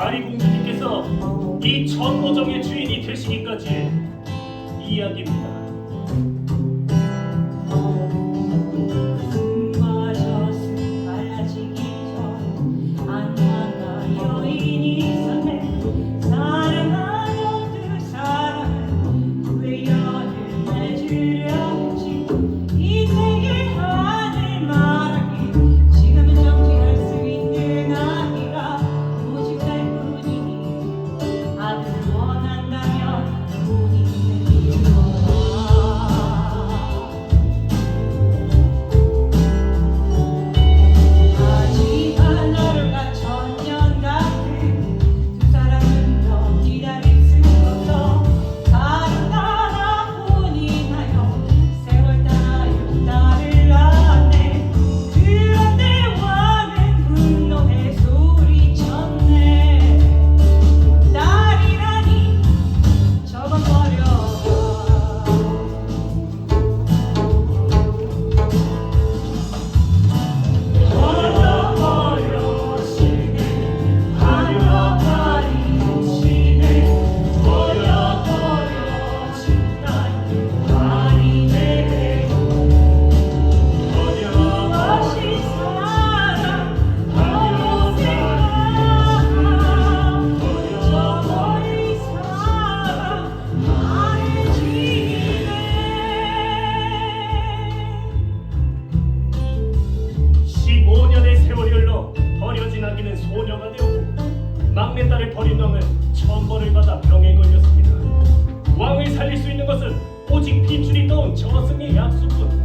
아리공주님께서 이 전어정의 주인이 되시기까지 이야기입니다. 주려 삐죽삐죽이던 저승의 약속은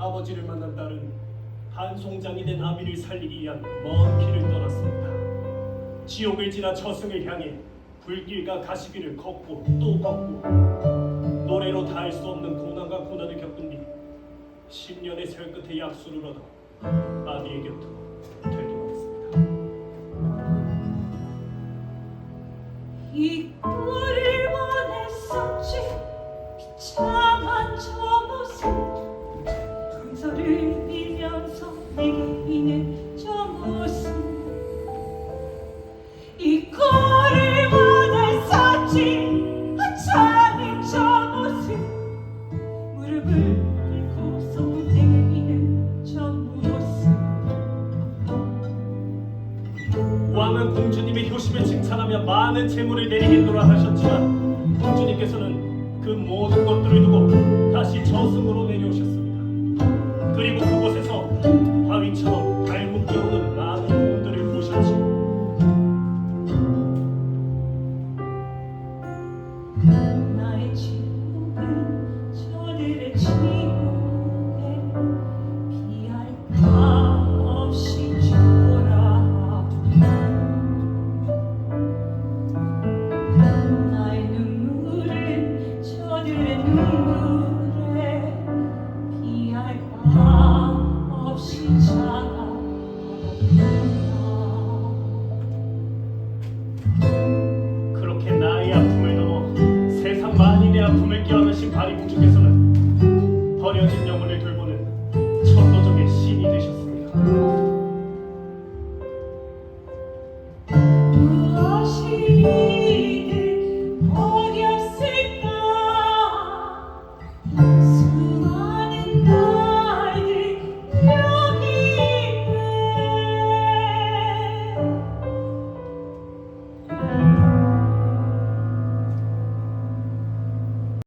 아버지를 만난 딸은 한송장이 된 아비를 살리기 위한 먼 길을 떠났습니다. 지옥을 지나 저승을 향해 불길과 가시길을 걷고 또 걷고 노래로 다 할 수 없는 고난과 고난을 겪은 뒤 10년의 설 끝에 약수를 얻어 아비의 곁으로 되돌아왔습니다. 이 많은 재물을 내리겠노라 하셨지만 공주님께서는 그 모든 것들을 두고 다시 저승으로 내려오셨습니다. 그리고 만인의 아픔을 껴안으신 바리공주께